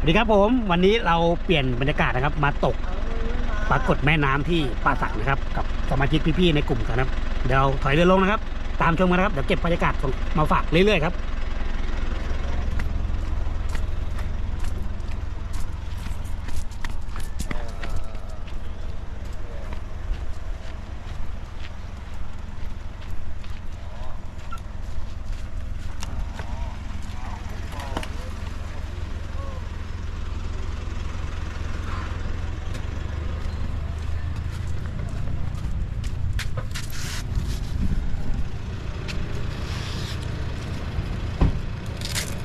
สวัสดีครับผมวันนี้เราเปลี่ยนบรรยากาศนะครับ มาตกปรากฏแม่น้ำที่ป่าสักนะครับ กับสมาชิกพี่ๆในกลุ่มกันนะครับ เดี๋ยวถอยเรือลงนะครับ ตามชมกันนะครับเดี๋ยวเก็บบรรยากาศมาฝากเรื่อยๆครับ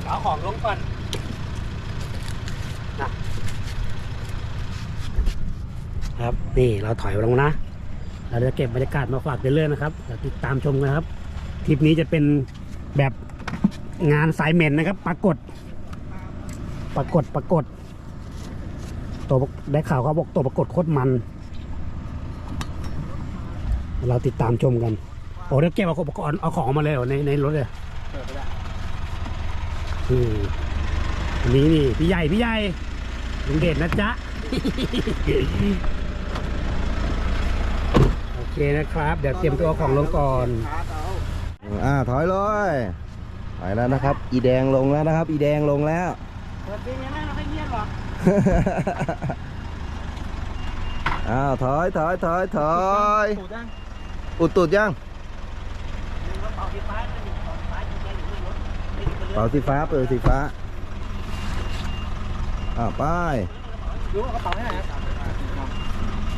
เอาของลงก่อนนะ ครับ นี่เราถอยลงนะ เราจะเก็บบรรยากาศมาฝากเรื่อยๆนะครับเดี๋ยวติดตามชมกันครับทริปนี้จะเป็นแบบงานสายเหม็นนะครับ ปรากฏ ปรากฏปรากฏ ตัวได้ข่าวเขาบอกตัวปรากฏโคตรมัน เราติดตามชมกันโอ้เดี๋ยวเก็บเอาอุปกรณ์เอาของมาเลยเหรอในในรถเลยอืมอันนี้นี่พี่ใหญ่พี่ใหญ่ลุงเด่นนะจ๊ะ เคนะครับ เดี๋ยวเตรียมตัวของลงก่อน อ่าถอยเลยไปแล้วนะครับ อีแดงลงแล้วนะครับ อีแดงลงแล้วเปิดเพลงยังไงเราไม่เงียบหรอกอ้าวถอยถอยถอยถอยถูกยังอุดตุดยังเป่าสีฟ้าจะมีเป่าฟ้าอยู่ในอยู่ในรถไม่อยู่บนเรือเป่าสีฟ้าเปิดสีฟ้าอ่าไปรู้ว่ากระเป๋าให้ไหนครับ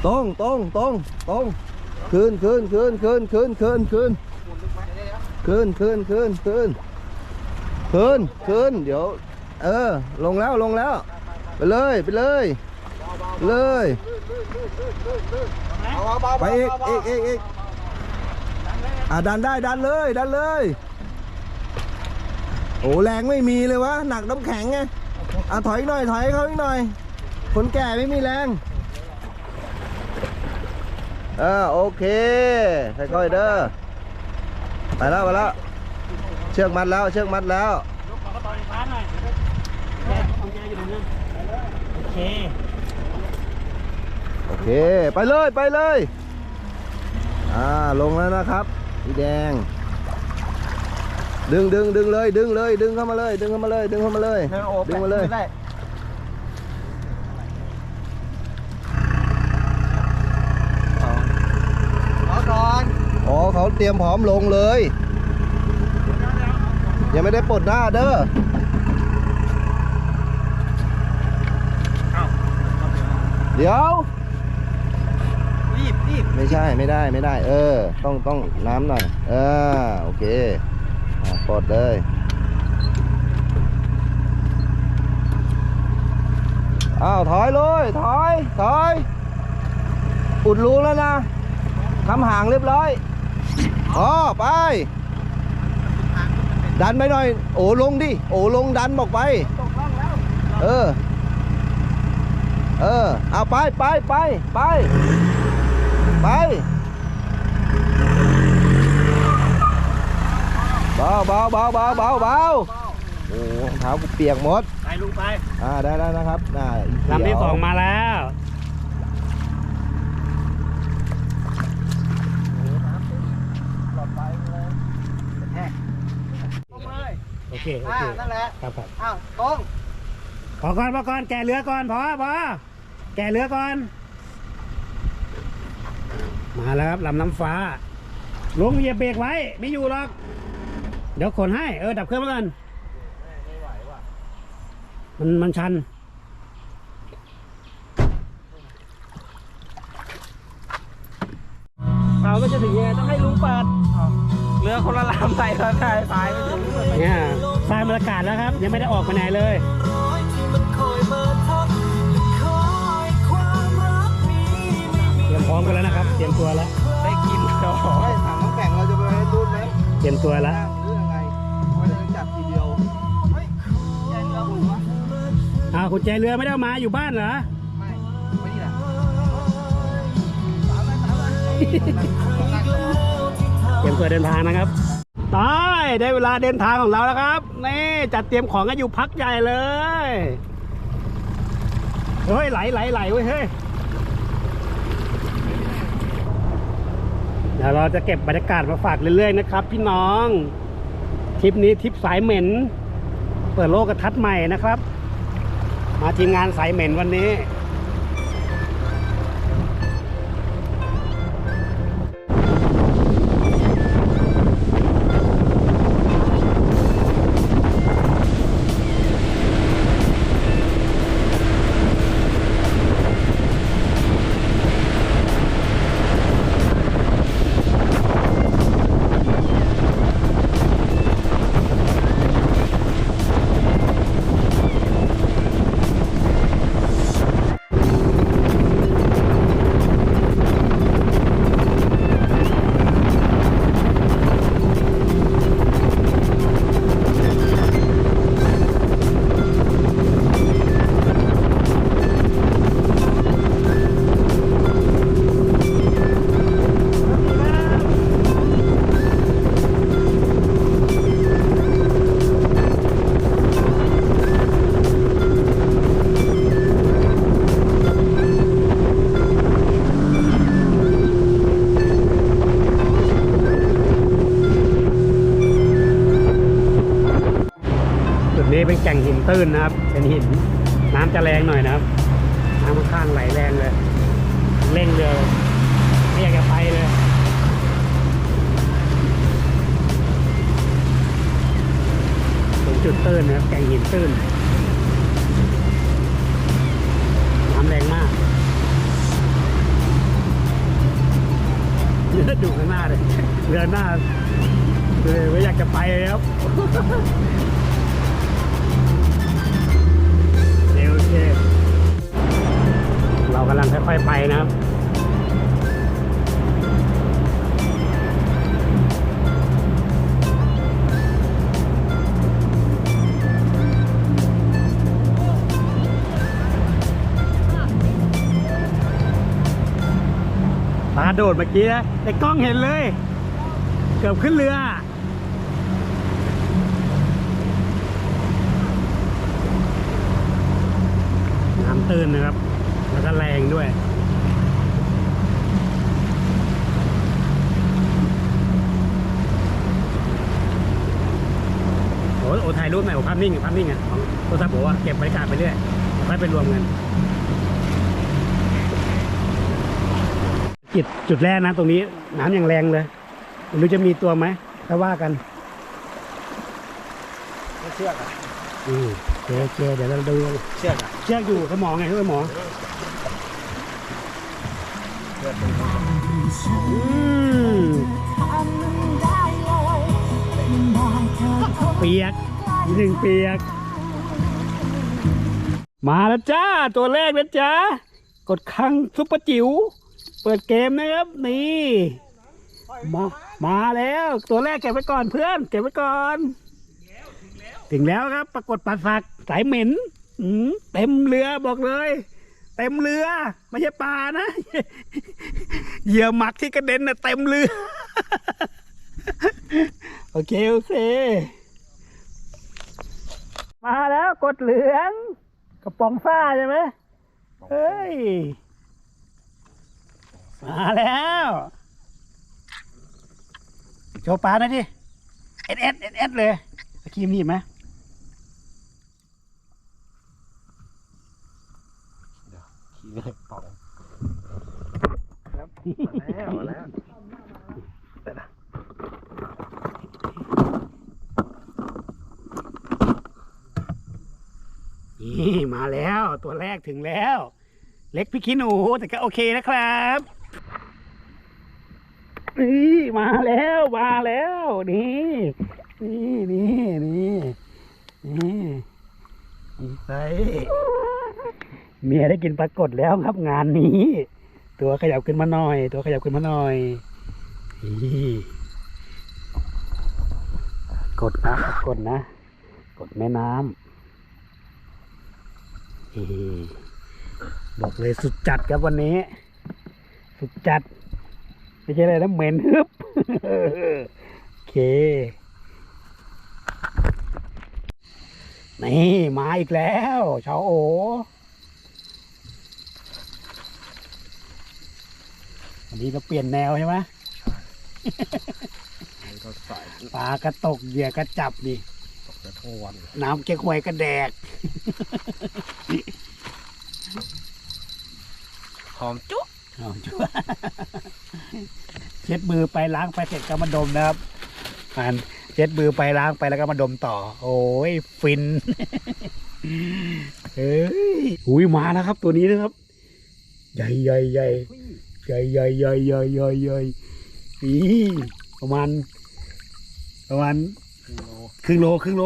ตรงตรงตรงตรง คืนคืนคืนคืนคืนคืนคืนคืนคืนคืนคืนคืนคืนเดี๋ยว เออ ลงแล้วลงแล้ว ไปเลยไปเลยเลยไปอีกอีกอีกอีกอะดันได้ดันเลยดันเลยโอ้แรงไม่มีเลยวะหนักน้ำแข็งไงอะถอยหน่อยถอยให้เขาอีกหน่อย คนแก่ไม่มีแรง อ่าโอเคค่อยๆเด้อไปแล้วไปแล้วเชือกมัดแล้วเชือกมัดแล้วยกของกระเป๋าสีฟ้าหน่อยแกของแกอยู่ตรงนั้นโอเคโอเคไปเลยไปเลยอ่าลงแล้วนะครับสีแดง ดึงดึงดึงเลยดึงเลยดึงเข้ามาเลย ดึงเข้ามาเลยดึงเข้ามาเลยดึงมาเลย เอาก่อน อ๋อ เขาเตรียมพร้อมลงเลย ยังไม่ได้ปลดหน้าเด้อเดี๋ยว รีบรีบไม่ใช่ไม่ได้ไม่ได้ เออ ต้องต้องน้ำหน่อย เออ โอเคอะปลดเลย อ้าว ถอยเลย ถอย ถอย อุดรูแล้วนะทำห่างเรียบร้อย อ๋อไป ดันไปหน่อย โอ้ลงดิ โอ้ลงดันบอกไปตกล่องแล้วเออ เออ เอาไปไปไปไปไปเบาเบาเบาเบาเบาเบาโอ้รองเท้ากูเปียกหมด ไปลุงไป อ่าได้แล้วนะครับน่าอีเขียวลำที่สองมาแล้ว โอเคโอเคนั่นแหละครับครับอ้าวตรงพอก่อนพอก่อนแกะเรือก่อนพอพอแกะเรือก่อน มาแล้วครับลำน้ำฟ้าลุงเหยียบเบรกไว้ ไม่อยู่หรอก เดี๋ยวขนให้เออดับเครื่องไว้ก่อนมันมันชัน เราก็จะถึงยังไงต้องให้ลุงเปิดเรือคนละลำไปแล้วใช่พายไม่ถึงเนี่ย สร้างบรรยากาศแล้วครับ ยังไม่ได้ออกไปไหนเลยเตรียมพร้อมกันแล้วนะครับ เตรียมตัวแล้วได้กินจอไม่ถังน้ำแข็งเราจะไปให้รุ่นไหมเตรียมตัวแล้วหรือยังไงไม่ได้จับทีเดียวใหญ่เรือผมวะอ้าวคุณแจเรือไม่ได้เอามาอยู่บ้านเหรอไม่ไม่นี่แหละเตรียมตัวเดินทางนะครับ ตายได้เวลาเดินทางของเราแล้วครับนี่จัดเตรียมของกันอยู่พักใหญ่เลยเฮ้ยไหลไหลไหลเว้ยเฮ้ยเดี๋ยวเราจะเก็บบรรยากาศมาฝากเรื่อยๆนะครับ พี่น้องทริปนี้ทริปสายเหม็น เปิดโลกกระทัดใหม่นะครับ มาทีมงานสายเหม็นวันนี้ ตื้นนะครับ เป็นหิน น้ำจะแรงหน่อยนะครับ น้ำค่อนข้างไหลแรงเลย เร่งเรือไม่อยากจะไปเลยถึงจุดตื้นนะครับ แก่งหินตื้น น้ำแรงมากเรือดูข้างหน้าเลยเรือหน้าเลยไม่อยากจะไปเลย ค่อยๆไปนะครับปลาโดดเมื่อกี้นะแต่กล้องเห็นเลย เกือบขึ้นเรือ น้ำตื้นนะครับ ก็แรงด้วย โอ้โหถ่ายรูปหน่อยโอ้ภาพนิ่งภาพนิ่งอะของโทรศัพท์บอกว่าเก็บบรรยากาศไปเรื่อยเดี๋ยวค่อยไปรวมกันจุดจุดแรกนะตรงนี้น้ำยังแรงเลยไม่รู้จะมีตัวไหมถ้าว่ากันไม่เชือกอะอืมโอเคโอเคเดี๋ยวเราดูเชือกอะเชือกอยู่กับหมอไงช่วยหมอ อืม เปียกหนึ่งเปียก มาแล้วจ้า ตัวแรกนะจ้ากดคังซุปเปอร์จิ๋วเปิดเกมนะครับ นี่มามาแล้ว ตัวแรกเก็บไว้ก่อนเพื่อน เก็บไว้ก่อน ถึงแล้วครับ ปรากฏปลาสักสายเหม็นเต็มเรือบอกเลย เต็มเรือ ไม่ใช่ปลานะเหยื่อหมักที่กระเด็นน่ะเต็มเรือ โอเค โอเค มาแล้วกดเหลืองกระป๋องซ่าใช่ไหมเฮ้ย มาแล้วโชว์ปลาหน่อยดิเอสเอสเอสเอสเลยตะคีมหยิบไหม เลยเป่าครับแล้วมาแล้วนี่มาแล้วตัวแรกถึงแล้ว เล็กพี่ขี้หนูแต่ก็โอเคนะครับนี่มาแล้วมาแล้วนี่นี่นี่นี่นี่นี่ใส่ เมียได้กินปลากดแล้วครับงานนี้ ตัวขยับขึ้นมาหน่อย ตัวขยับขึ้นมาหน่อยกดนะกดนะ กดแม่น้ำบอกเลยสุดจัดครับวันนี้ สุดจัด ไม่ใช่อะไรนะเหม็นฮึบโอเค นี่ มาอีกแล้วชาวโอ วันนี้เราเปลี่ยนแนวใช่ไหมก็ใส่ปลากระตกเหยื่อกระจับนี่ตกจะทั้งวันน้ำเก๊กฮวยกระแดก หอมจุ๊เอาจัวเช็ดมือไปล้างไปเสร็จก็มาดมนะครับอ่านเช็ดมือไปล้างไปแล้วก็มาดมต่อ โอ้ยฟินเฮ้ยอุ้ยมาแล้วครับ ตัวนี้นะครับ ใหญ่ใหญ่ใหญ่ ใหญ่ใหญ่ใหญ่ใหญ่ใหญ่ใหญ่นี่ประมาณประมาณครึ่งโลครึ่งโล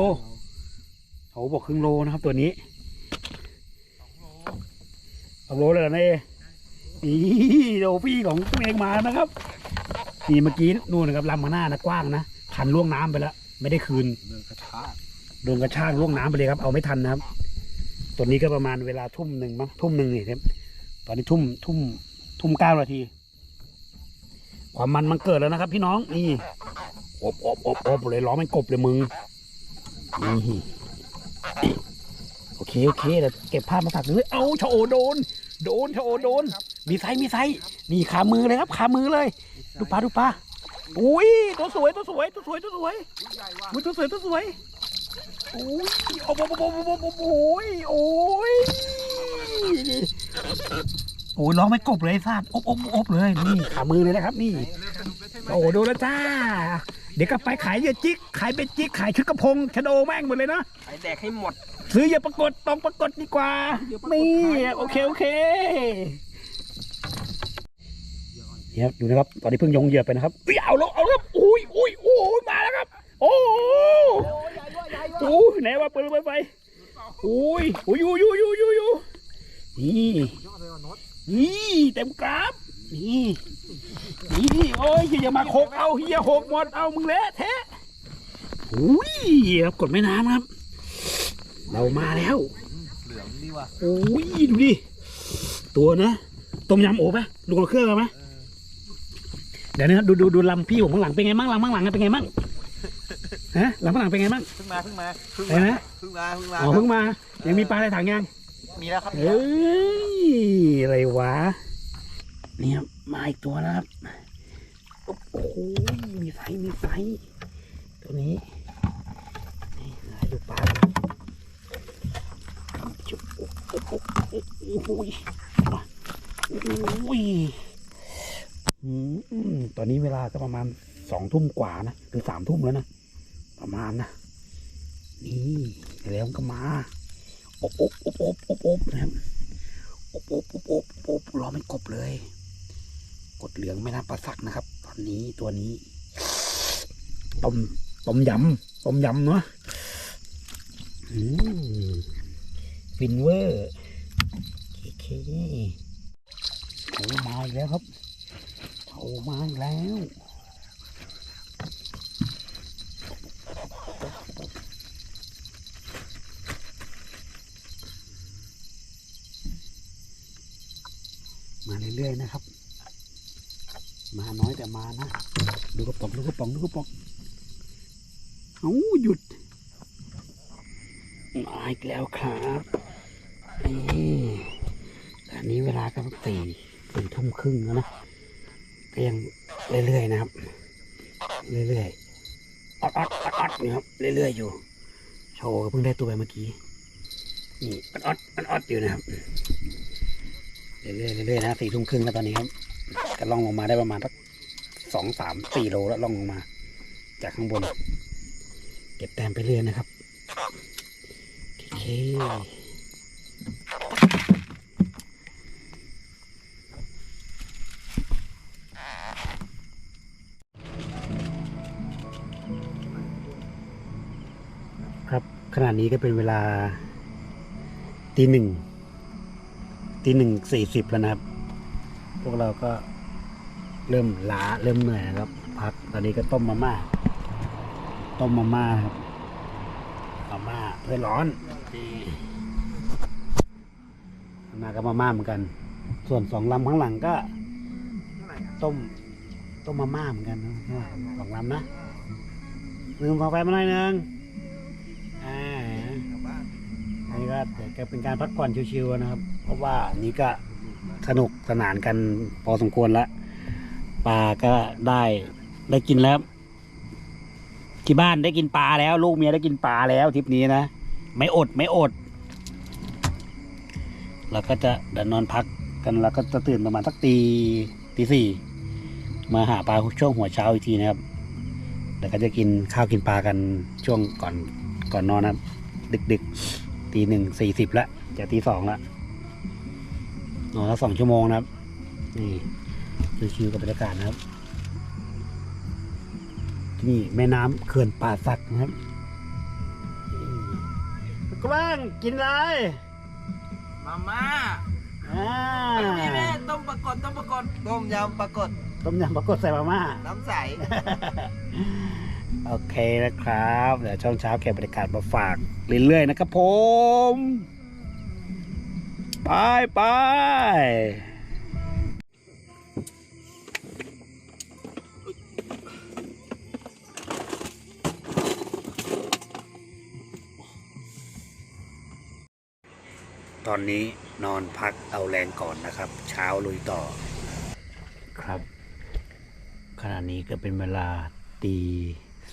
เขาบอกครึ่งโลนะครับตัวนี้สองโลเลยเหรอเนี่ยนี่โดพี่ของตัวเองมานะครับนี่เมื่อกี้นู่นนะครับลำมาหน้านะกว้างนะทันล่วงน้ำไปแล้วไม่ได้คืนเนื้อกระชากโดนกระชากล่วงน้ำไปเลยครับ เอาไม่ทันนะครับตัวนี้ก็ประมาณเวลาทุ่มหนึ่งมั้งทุ่มหนึ่งนี่ครับตอนนี้ทุ่มทุ่ม ทุ่มเก้านาที ความมันมันเกิดแล้วนะครับ พี่น้อง นี่อบอบอบอบเลยล้อมันกบเลยมึงนี่โอเคโอเคเดี๋ยวเก็บภาพมาฝากเลยเอาชะโอโดน โดนชะโอโดน มีไซส์มีไซส์นี่ขามือเลยครับขามือเลย ดูปลาดูปลาอุ้ยตัวสวยตัวสวยตัวสวยตัวสวยอุ้ยตัวสวยตัวสวยโอ้ยโอ้โหโอ้ยโอ้ย อ้ยร้องไม่กบเลยซาดอบอบอบเลยนี่ขามือเลยนะครับ นี่โอ้โหดูแล้วจ้า เดี๋ยวกลับไปขายเหยื่อจิกขายเบ็ดจิกขายชุดกระพงชะโดแม่งหมดเลยนะไอแดกให้หมด ซื้ออย่าปรากฏต้องปรากฏดีกว่านี่โอเคโอเคเนี่ยครับดูนะครับตอนนี้เพิ่งยงเหยื่อไปนะครับเอ้ยเอาแล้วเอาแล้วอุ้ยอุ้ยโอ้ยมาแล้วครับ โอ้โหโอ้ยไหนว่าเปิดไฟไฟอุ้ยอุ้ยอยู่อยู่อยู่อยู่อยู่นี่นี่ เต็มกราฟนี่นี่โอ้ยอย่ามาโคกเอาเฮียหกหมดเอามึงเละเทะอุ้ยครับกดแม่น้ำครับ เรามาแล้วเหลืองดีว่ะโอ้ยดูดิตัวนะต้มยำโอ้ปะลูกกระเครื่องเอาไหมเดี๋ยวนะครับดูดูดูลำพี่ผมข้างหลังเป็นไงบ้างลำข้างหลังเป็นไงบ้างฮะลำข้างหลังเป็นไงบ้างเพิ่งมาเพิ่งมาเพิ่งเห็นไหมเพิ่งมาเพิ่งมาอ๋อเพิ่งมายังมีปลาในถังยัง มีแล้วครับเฮ้ยอะไรวะเนี่ยมาอีกตัวแล้วครับโอ้โหมีไซส์มีไซส์ตัวนี้นี่ให้ดูปลาจุ๊บโอ้โหโอ้โหโอ้ยอืมตอนนี้เวลาก็ประมาณสองทุ่มกว่านะหรือสามทุ่มแล้วนะ ประมาณนะ นี่แล้วก็มา อบอบอบอบอบอบนะครับอบอบอบอบอบรอมันกบเลย กดเหลืองไม่น่าปลาสักนะครับ ตอนนี้ตัวนี้ต้มต้มยำต้มยำเนาะอืมฟินเวอร์เคเคโอ้มาอีกแล้วครับโอ้มาอีกแล้ว มาเรื่อยๆนะครับ มาน้อยแต่มานะ ดูกระป๋องดูกระป๋องดูกระป๋องเอาหยุดมาอีกแล้วครับนี่ตอนนี้เวลาก็สี่สี่ทุ่มครึ่งแล้วนะก็ยังเรื่อยๆนะครับ เรื่อยๆออดออดออดออดนี่ครับเรื่อยๆอยู่โชว์เพิ่งได้ตัวไปเมื่อกี้นี่ออดออดออดออดอยู่นะครับ เรื่อยๆเรื่อยๆนะสี่ทุ่มครึ่งแล้วตอนนี้ครับก็ล่องลงมาได้ประมาณสักสองสามสี่โลแล้วล่องลงมา จากข้างบน เก็บแต้มไปเรื่อยนะครับโอเคครับขณะนี้ก็เป็นเวลาตีหนึ่ง ตีหนึ่งสี่สิบแล้วนะครับ พวกเราก็เริ่มล้าเริ่มเหนื่อยนะครับ พักตอนนี้ก็ต้มมาม่า ต้มมาม่าครับมาม่าเพื่อร้อนมาม่ากับมาม่าเหมือนกัน ส่วนสองลำข้างหลังก็ ต้ม ต้มมาม่าเหมือนกันสองลำนะลืมพอไฟมาหน่อยนึงอ่าอันนี้ก็เดี๋ยวจะเป็นการพักผ่อนชิวๆนะครับ ราะว่านี่ก็สนุกสนานกันพอสมควรแล้วปลาก็ได้ได้กินแล้ว ที่บ้านได้กินปลาแล้ว ลูกเมียได้กินปลาแล้วทริปนี้นะไม่อดไม่อดแล้วก็จะเดินนอนพักกันแล้วก็จะตื่นประมาณสักตีตีสี่มาหาปลาช่วงหัวเช้าอีกทีนะครับแล้วก็จะกินข้าวกินปลากันช่วงก่อนก่อนนอนนะครับดึกดึกๆตีหนึ่งสี่สิบละจะตีสองละ นอนละสองชั่วโมงนะครับ นี่ชิวๆกับบรรยากาศนะครับ ที่นี่แม่น้ำเขื่อนป่าสักนะครับกว้างกินอะไรมาม่าอ่านี่แม่ต้มปลากดต้มปลากดต้มยำปลากดต้มยำปลากดใส่มาม่า น้ำใส โอเคนะครับ เดี๋ยวช่วงเช้าเก็บบรรยากาศมาฝากเรื่อยๆนะครับผม ไปไปตอนนี้นอนพักเอาแรงก่อนนะครับ เช้าลุยต่อ ครับ ขณะนี้ก็เป็นเวลาตี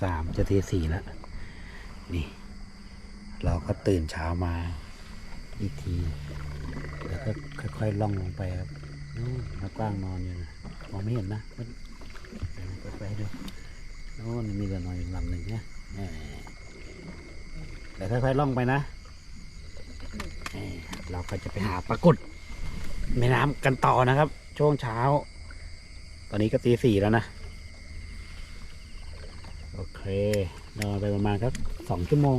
สามจะตีสี่แล้ว นี่ เราก็ตื่นเช้ามาอีกที ค่อยๆล่องลงไปครับนู่นนักว้างนอนอยู่นะมองไม่เห็นนะมันไปไปดูโน่นมีเรือนอนอยู่ลำหนึ่งนะแหมแต่ค่อยๆล่องไปนะเราก็จะไปหาปลากดแม่น้ำกันต่อนะครับ ช่วงเช้า ตอนนี้ก็ตีสี่แล้วนะ โอเคนอนไปประมาณสักสองชั่วโมง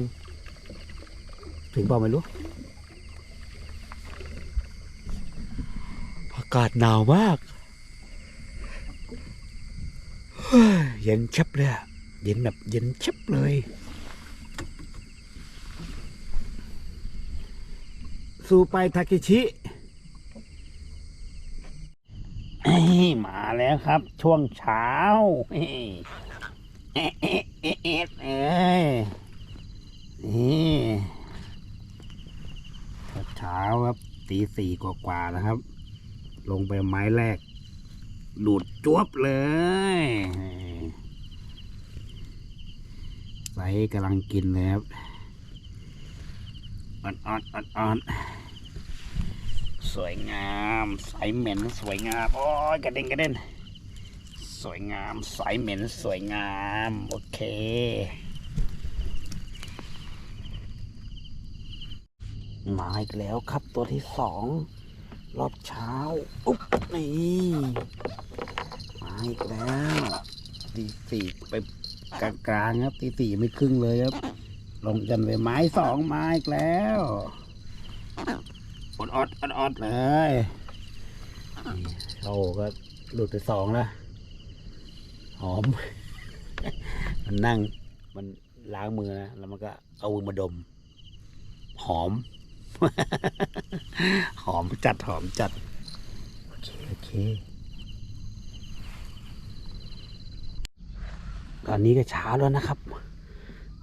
ถึงเปล่าไม่รู้ากาศหนาวมากเย็นชับเลยอะเย็นแบบเย็นชับเลย สู่ไปทากิชิมาแล้วครับ ช่วงเช้าเอ้ยเอ๊ะเอ๊ะเอ๊ะเอ๊ะเอ้ยนี่เช้าครับตีสี่กว่าๆนะครับ ลงไปไม้แรกดูดจวบเลย ไซกำลังกินเลยครับอ่อนอ่อนอ่อนอ่อนสวยงามสายเหม็นสวยงาม โอ้ยกระเด็นกระเด็นสวยงามสายเหม็นสวยงาม โอเคมาอีกแล้วครับตัวที่สอง รอบเช้าอุ๊บนี่มาอีกแล้วตีสี่ไปกลางๆครับตีสี่ไม่ครึ่งเลยครับ ลงกันไปไม้สองไม้อีกแล้วอดอดอดอดๆเลยโอ้ก็หลุดไปสองแล้วหอม มันนั่งมันล้างมือนะแล้วมันก็เอามือมาดม หอม หอมจัดหอมจัด โอเค โอเค ตอนนี้ก็เช้าแล้วนะครับ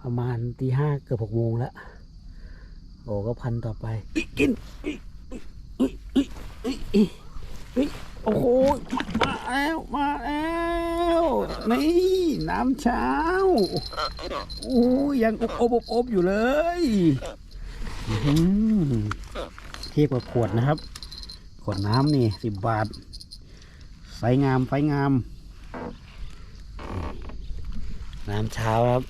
ประมาณตีห้าเกือบหกโมงแล้ว โอ้ก็พันต่อไปกินอิ๊ยอิ๊ยอิ๊ยอิ๊ยอิ๊ยอิ๊ยโอ้โห มาแล้ว มาแล้ว นี่ น้ำเช้า โอ้ยยังอบอบอบอบอยู่เลย เทียบกับขวดนะครับ ขวดน้ำนี่สิบบาทไฟงามไฟงาม น้ำเช้าครับ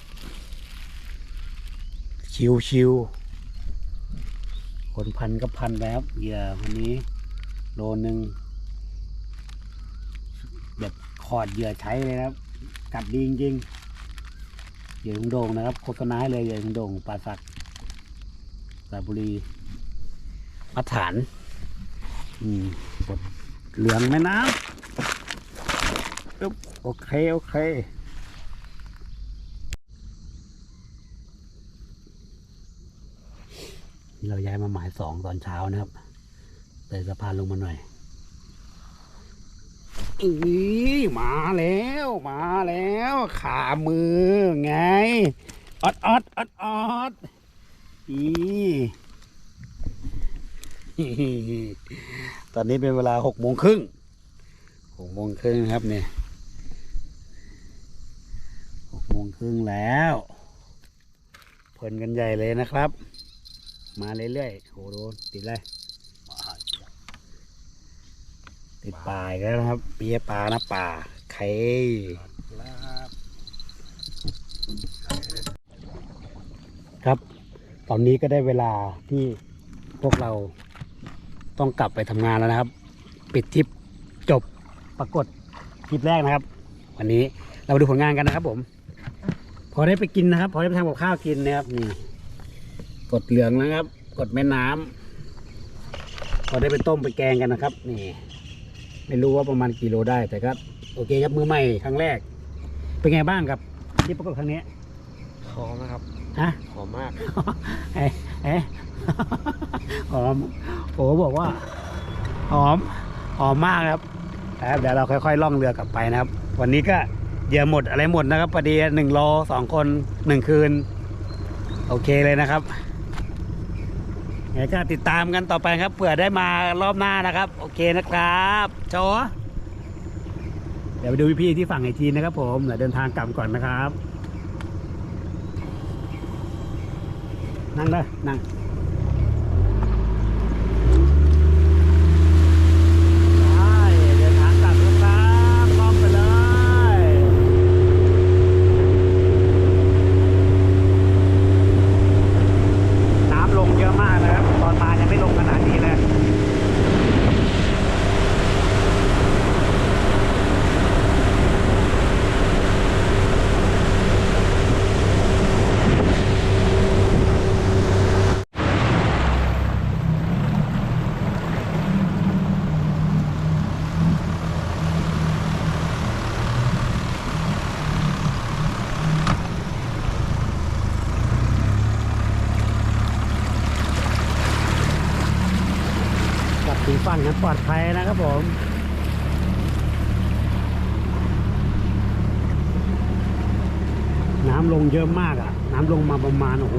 ชิวชิวคนพันก็พันแล้วเหยื่อวันนี้ โลนึง แบบขอดเหยื่อใช้เลยครับ กัดดีจริงๆเหยื่อลุงโด่งนะครับโฆษณาให้เลยเหยื่อลุงโด่งปลาสัก สระบุรีมาฐานอืมกดเหลืองไหมนะปึ๊บโอเค โอเคเราย้ายมาหมายสองตอนเช้านะครับเลยสะพานลงมาหน่อยอีมาแล้วมาแล้ว ขามือไงออดออดออดออด อีตอนนี้เป็นเวลาหกโมงครึ่งหกโมงครึ่งครับเนี่ยหกโมงครึ่งแล้วเพลินกันใหญ่เลยนะครับ มาเรื่อยๆโหโดนติดเลยติดปลายแล้วนะครับ เปียปลานะป่าไข่ครับ ตอนนี้ก็ได้เวลาที่พวกเราต้องกลับไปทำงานแล้วนะครับ ปิดทริปจบปรากฏทริปแรกนะครับ วันนี้เรามาดูผลงานกันนะครับ ผม พอได้ไปกินนะครับ พอได้ไปทำกับข้าวกินนะครับนี่กดเหลืองนะครับ กดแม่น้ำพอได้ไปต้มไปแกงกันนะครับ นี่ ไม่รู้ว่าประมาณกิโลได้แต่ก็โอเคครับมือใหม่ครั้งแรก เป็นไงบ้างครับทริปปรากฏครั้งนี้หอมนะครับ ฮะหอมมากเอ๊ะเอ๊ะหอมโอ้บอกว่า หอม หอมมากครับครับเดี๋ยวเราค่อยๆล่องเรือกลับไปนะครับ วันนี้ก็เหยื่อหมดอะไรหมดนะครับพอดีหนึ่งโลสองคนหนึ่งคืน โอเคเลยนะครับไงก็ติดตามกันต่อไปครับเผื่อได้มารอบหน้านะครับ โอเคนะครับโจเดี๋ยวไปดูพี่ๆที่ฝั่งไอจีนนะครับผมเดี๋ยวเดินทางกลับก่อนนะครับ นั่งเลยนั่งได้เดินทางกลับแล้วครับล่อมไปเลย น้ำลงเยอะมากนะครับ ตอนมายังไม่ลงขนาดนี้เลย กลั บถึงฝั่งกันปลอดภัยนะครับผมน้ำลงเยอะมากอะ น้ำลงมาประมาณ โอ้โห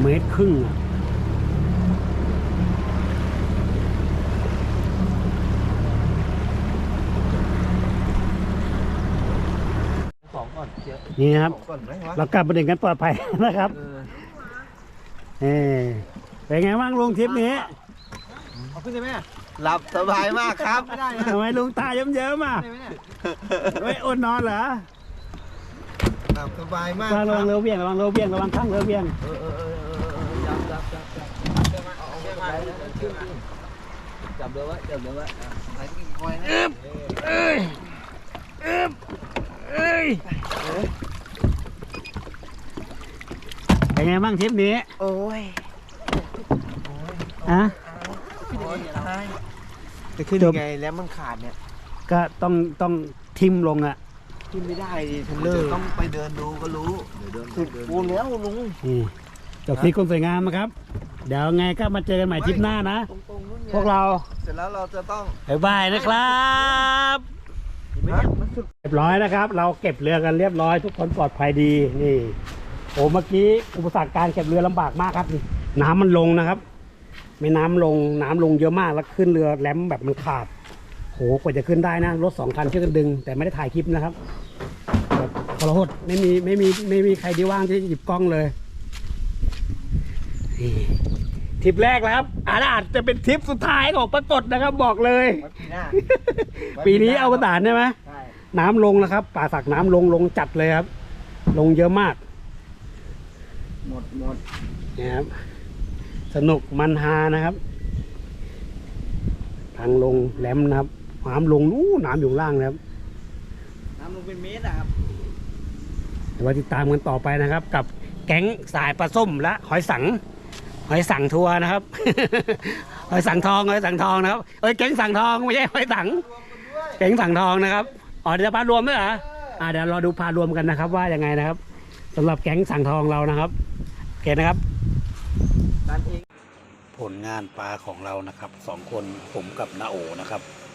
เมตรครึ่งอะสองก่อนเยอะนี่นะครับสองก่อนไหมวะเรากลับมาถึงกันปลอดภัยนะครับ เออ เออเป็นไงบ้างลุงทริปนี้เอา ขึ้นได้ไหมหลับสบายมากครับ ไม่ได้นะทำไมลุงตาเยิ้มๆอะได้ไหมเนี่ยไม่อดนอนเหรอหลับสบายมากระวังเรือเบี่ยงระวังเรือเบี่ยงระวังข้างเรือเบี่ยงเออเออเออเออเออจับจับจับจับเอาเอาไปขึ้นขึ้นจับเรือไว้จับเรือไว้อะใส่กิ้งคอยนะเอ้ยเอ้ยเอ้ยเป็นไงบ้างทริปนี้ โอ้ยอะ จะขึ้นยังไงแล้วมันขาดเนี่ยก็ต้องต้องทิมลงอะ ขึ้นไม่ได้ดิเทเลอร์ต้องไปเดินดูก็รู้เดี๋ยวเดินสุดปูนแล้วลุงนี่จบคลิปคนสวยงามนะครับ เดี๋ยวไงก็มาเจอกันใหม่ทริปหน้านะตรงๆนู่นไงพวกเราเสร็จแล้วเราจะต้องบ๊ายบายนะครับฮะมันสุดเรียบร้อยนะครับ เราเก็บเรือกันเรียบร้อยทุกคนปลอดภัยดีนี่โอ้เมื่อกี้อุปสรรคการเก็บเรือลำบากมากครับนี่น้ำมันลงนะครับ ไม่น้ำลงน้ำลงเยอะมากแล้วขึ้นเรือแหลมแบบมันขาดโหกว่าจะขึ้นได้นะรถสองคันช่วยกันดึง แต่ไม่ได้ถ่ายคลิปนะครับแบบขอโทษไม่มีไม่มีไม่มีใครที่ว่างที่จะหยิบกล้องเลยนี่ทริปแรกแล้วครับอาจอาจจะเป็นทริปสุดท้ายของปรากฏนะครับบอกเลย ปีหน้าปีนี้เอาประสานใช่ไหมใช่น้ำลงนะครับ ป่าสักน้ำลงลงจัดเลยครับ ลงเยอะมาก หมดหมดนะครับ สนุกมันฮานะครับทางลงแหลมนะครับน้ำลงนู้นน้ำอยู่ข้างล่างนะครับน้ำลงเป็นเมตรอะครับเดี๋ยวมาติดตามกันต่อไปนะครับ กับแก๊งสายปลาส้มและหอยสัง หอยสังทัวร์นะครับ หอยสังทองหอยสังทองนะครับเอ้ยแก๊งสังทองไม่ใช่หอยสังแก๊งสังทองนะครับอ๋อเดี๋ยวจะพารวมด้วยเหรออ่าเดี๋ยวรอดูพารวมกันนะครับ ว่ายังไงนะครับสำหรับแก๊งสังทองเรานะครับโอเคนะครับ ดันเอง ผลงานปลาของเรานะครับสองคนผมกับนาโอนะครับ